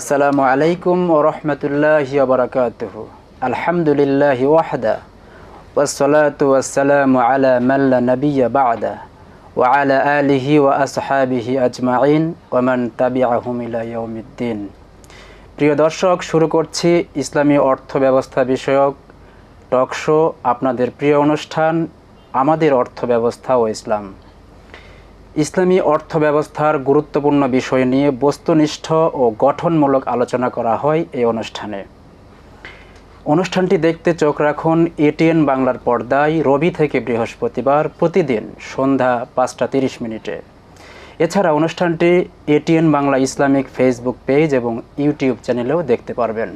আসসালামু আলাইকুম ও রহমতুল্লাহি বারাকাতুহ। আলহামদুলিল্লাহি ওয়াহদা, ওয়াসসালাতু আলা মাল্লা নবিয়্যা বা'দা, ওয়া আলা আলিহি ওয়া আসহাবিহি আজমাইন ওমান তাবি তাবিআহুম ইলা প্রিয় দর্শক, শুরু করছি ইসলামী অর্থ ব্যবস্থা বিষয়ক টকশো আপনাদের প্রিয় অনুষ্ঠান, আমাদের অর্থ ব্যবস্থা ও ইসলাম। ইসলামী অর্থ ব্যবস্থার গুরুত্বপূর্ণ বিষয় নিয়ে বস্তুনিষ্ঠ ও গঠনমূলক আলোচনা করা হয় এই অনুষ্ঠানে। অনুষ্ঠানটি দেখতে চোখ রাখুন এটিএন বাংলার পর্দায় রবি থেকে বৃহস্পতিবার প্রতিদিন সন্ধ্যা পাঁচটা তিরিশ মিনিটে। এছাড়া অনুষ্ঠানটি ATN Bangla Islamic Facebook page এবং ইউটিউব চ্যানেলেও দেখতে পারবেন।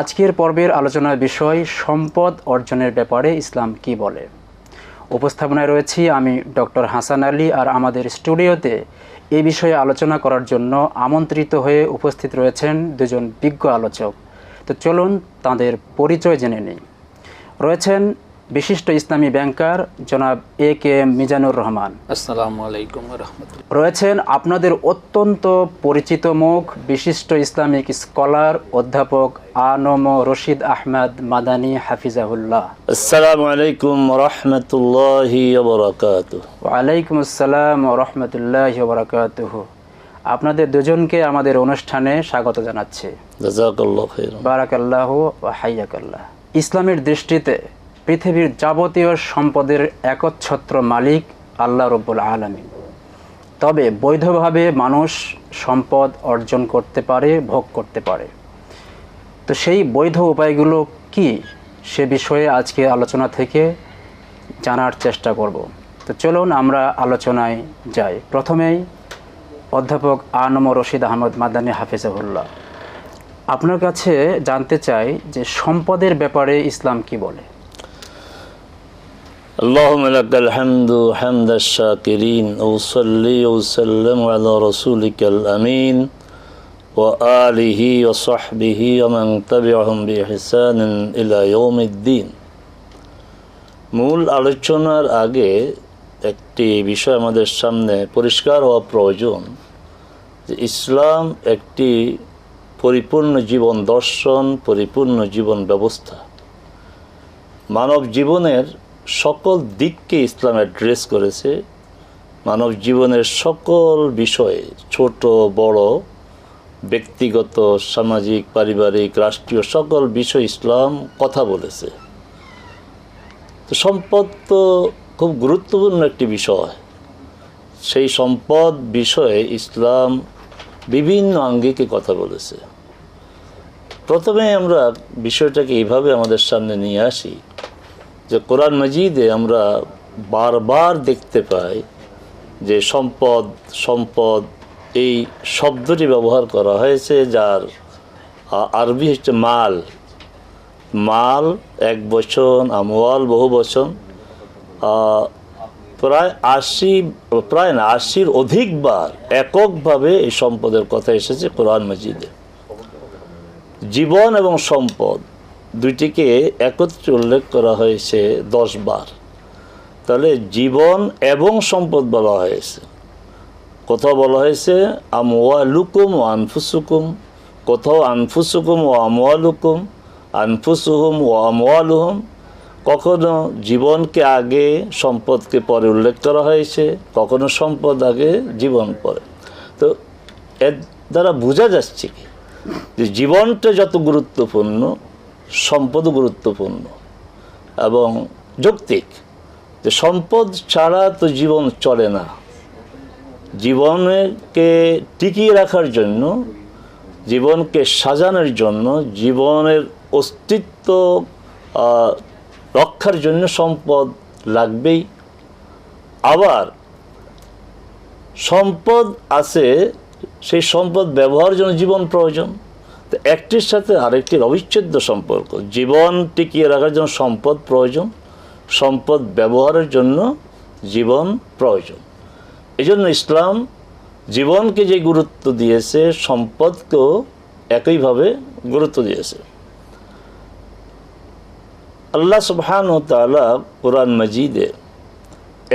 আজকের পর্বের আলোচনার বিষয় সম্পদ অর্জনের ব্যাপারে ইসলাম কি বলে? উপস্থাপনায় রয়েছি আমি ডক্টর হাসান আলী আর আমাদের স্টুডিওতে এ বিষয়ে আলোচনা করার জন্য আমন্ত্রিত হয়ে উপস্থিত রয়েছেন দুজন বিজ্ঞ আলোচক। তো চলুন তাদের পরিচয় জেনে নিই। রয়েছেন বিশিষ্ট ইসলামী ব্যাংকার জনাব A K M Mizanur Rahman. আসসালামু আলাইকুম রহমতুল্লাহ। রয়েছেন আপনাদের অত্যন্ত পরিচিত মুখ বিশিষ্ট ইসলামিক স্কলার অধ্যাপক আনম রশিদ আহমেদ মাদানী হাফিজাহুল্লাহ। আসসালামু আলাইকুম রহমতুল্লাহি ওয়ালাইকুম আসসালাম রহমতুল্লাহ বরকাতুহ। আপনাদের দুজনকে আমাদের অনুষ্ঠানে স্বাগত জানাচ্ছি। বারাকাল্লাহ হাইয়াকাল্লাহ। ইসলামের দৃষ্টিতে পৃথিবীর যাবতীয় সম্পদের একচ্ছত্র মালিক আল্লাহ রব্বুল আলমী তবে বৈধভাবে মানুষ সম্পদ অর্জন করতে পারে, ভোগ করতে পারে। তো সেই বৈধ উপায়গুলো কি? সে বিষয়ে আজকে আলোচনা থেকে জানার চেষ্টা করব। তো চলুন আমরা আলোচনায় যাই। প্রথমেই অধ্যাপক আনম রশিদ আহমদ মাদানী হাফিজাহুল্লাহ। আপনার কাছে জানতে চাই যে সম্পদের ব্যাপারে ইসলাম কি বলে? اللهم لك الحمد حمد الشاكرين وصلي وسلم على رسولك الأمين وآله وصحبه ومن تبعهم بإحسان إلى يوم الدين মূল আলোচনার আগে একটি বিষয় আমাদের সামনে পরিষ্কার হওয়া প্রয়োজন যে ইসলাম একটি পরিপূর্ণ জীবন দর্শন পরিপূর্ণ জীবন ব্যবস্থা মানব জীবনের সকল দিককে ইসলাম অ্যাড্রেস করেছে, মানব জীবনের সকল বিষয়ে, ছোট, বড়, ব্যক্তিগত, সামাজিক, পারিবারিক, রাষ্ট্রীয় সকল বিষয় ইসলাম কথা বলেছে। তো সম্পদ তো খুব গুরুত্বপূর্ণ একটি বিষয়। সেই সম্পদ বিষয়ে ইসলাম বিভিন্ন আঙ্গিকে কথা বলেছে। প্রথমে আমরা বিষয়টাকে এইভাবে আমাদের সামনে নিয়ে আসি। যে কোরআন মজিদে আমরা বারবার দেখতে পাই যে সম্পদ সম্পদ, এই শব্দটি ব্যবহার করা হয়েছে যার আরবি হচ্ছে মাল। মাল এক বচন, আমওয়াল বহু বচন প্রায় আশি, প্রায় না, আশির অধিকবার এককভাবে এই সম্পদের কথা এসেছে কোরআন মজিদে। জীবন এবং সম্পদ। দুইটিকে একত্রে উল্লেখ করা হয়েছে দশ বার। তাহলে জীবন এবং সম্পদ বলা হয়েছে। কোথাও বলা হয়েছে, আমওয়ালুকুম ও আনফুসুকুম। কোথাও, আনফুসুকুম ও আমওয়ালুকুম। আনফুসুহুম ও আমওয়ালুহুম। কখনো জীবনকে আগে সম্পদকে পরে উল্লেখ করা হয়েছে, কখনো সম্পদ আগে জীবন পরে। তো এর দ্বারা বোঝা যাচ্ছে কি? যে জীবনটা যত গুরুত্বপূর্ণ সম্পদ গুরুত্বপূর্ণ এবং যৌক্তিক যে সম্পদ ছাড়া তো জীবন চলে না। জীবনকে টিকিয়ে রাখার জন্য, জীবনকে সাজানোর জন্য, জীবনের অস্তিত্ব রক্ষার জন্য সম্পদ লাগবেই। আবার সম্পদ আছে, সেই সম্পদ ব্যবহারের জন্য জীবন প্রয়োজন। তো একটির সাথে আরেকটির অবিচ্ছেদ্য সম্পর্ক। জীবন টিকিয়ে রাখার জন্য সম্পদ প্রয়োজন, সম্পদ ব্যবহারের জন্য জীবন প্রয়োজন। এই জন্য ইসলাম জীবনকে যে গুরুত্ব দিয়েছে, সম্পদকেও একইভাবে গুরুত্ব দিয়েছে। আল্লাহ সুবহান ও তালা কোরআন মজিদে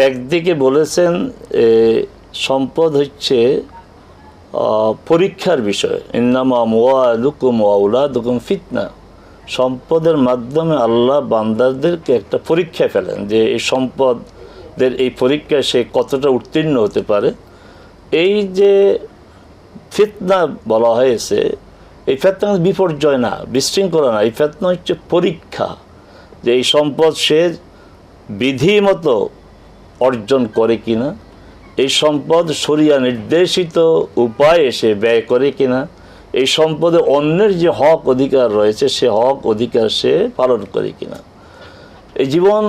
একদিকে বলেছেন সম্পদ হচ্ছে পরীক্ষার বিষয়। ইন্নামা মোয়ালুকুম ওয়াউলাদুকুম ফিতনা। সম্পদের মাধ্যমে আল্লাহ বান্দারদেরকে একটা পরীক্ষা ফেলেন যে এই সম্পদের এই পরীক্ষায় সে কতটা উত্তীর্ণ হতে পারে। এই যে ফিতনা বলা হয়েছে, এই ফেতনা বিপর্যয় না, বিশৃঙ্খলা না, এই ফেতনা হচ্ছে পরীক্ষা। যে এই সম্পদ সে বিধি মতো অর্জন করে কিনা এই সম্পদ সরিয়া নির্দেশিত উপায়ে সে ব্যয় করে কিনা? এই সম্পদে অন্যের যে হক অধিকার রয়েছে সে হক অধিকার সে পালন করে কিনা? এই জীবন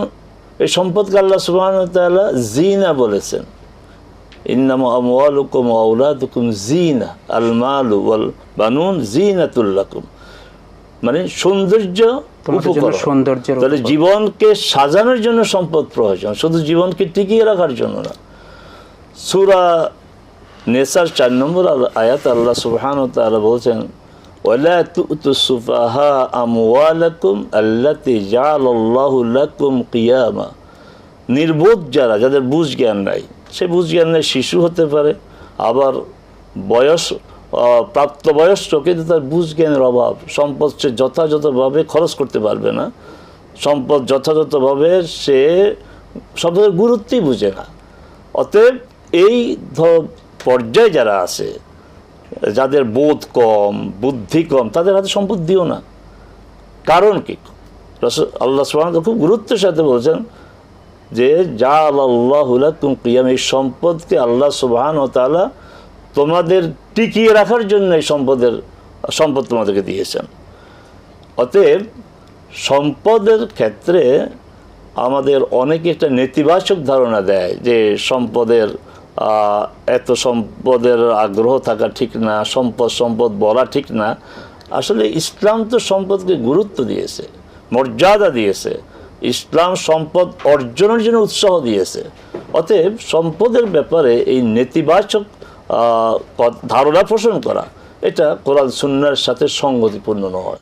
এই সম্পদকে আল্লাহ সুবাহ তাআলা জিনা বলেছেন। ইন্নামা আমওয়ালুকুম জিনা আল মালু ওয়াল বানুন জিনাতুল্লাকুম মানে সৌন্দর্য সৌন্দর্যের তাহলে জীবনকে সাজানোর জন্য সম্পদ প্রয়োজন। শুধু জীবনকে টিকিয়ে রাখার জন্য না। সুরা নেসার চার নম্বর আয়াত আল্লাহ সুবহান তাআলা বলছেন, ওয়ালা তুতু সুফাহা আমওয়ালাকুম আল্লাতি জাআলাল্লাহু লাকুম কিয়ামা। নির্বোধ যারা, যাদের বুঝ জ্ঞান নাই, সে বুঝ জ্ঞান নাই শিশু হতে পারে, আবার বয়স প্রাপ্তবয়স্ক, কিন্তু তার বুঝ জ্ঞানের অভাব, সম্পদ সে যথাযথভাবে খরচ করতে পারবে না, সম্পদ যথাযথভাবে সে সম্পদের গুরুত্বই বুঝে না। অতএব এই পর্যায়ে যারা আছে, যাদের বোধ কম, বুদ্ধি কম, তাদের হাতে সম্পদ দিও না। কারণ কি? রসুল, আল্লাহ সুবহান খুব গুরুত্বের সাথে বলছেন যে যা আল্লাহ তুম কিয়াম, এই সম্পদকে আল্লাহ সুবহান ও তাআলা তোমাদের টিকিয়ে রাখার জন্য এই সম্পদের, সম্পদ তোমাদেরকে দিয়েছেন। অতএব সম্পদের ক্ষেত্রে আমাদের অনেকে একটা নেতিবাচক ধারণা দেয় যে, সম্পদের এত সম্পদের আগ্রহ থাকা ঠিক না, সম্পদ সম্পদ বলা ঠিক না। আসলে ইসলাম তো সম্পদকে গুরুত্ব দিয়েছে, মর্যাদা দিয়েছে। ইসলাম সম্পদ অর্জনের জন্য উৎসাহ দিয়েছে। অতএব সম্পদের ব্যাপারে এই নেতিবাচক ধারণা পোষণ করা, এটা কোরআন সুন্নার সাথে সঙ্গতিপূর্ণ নয়।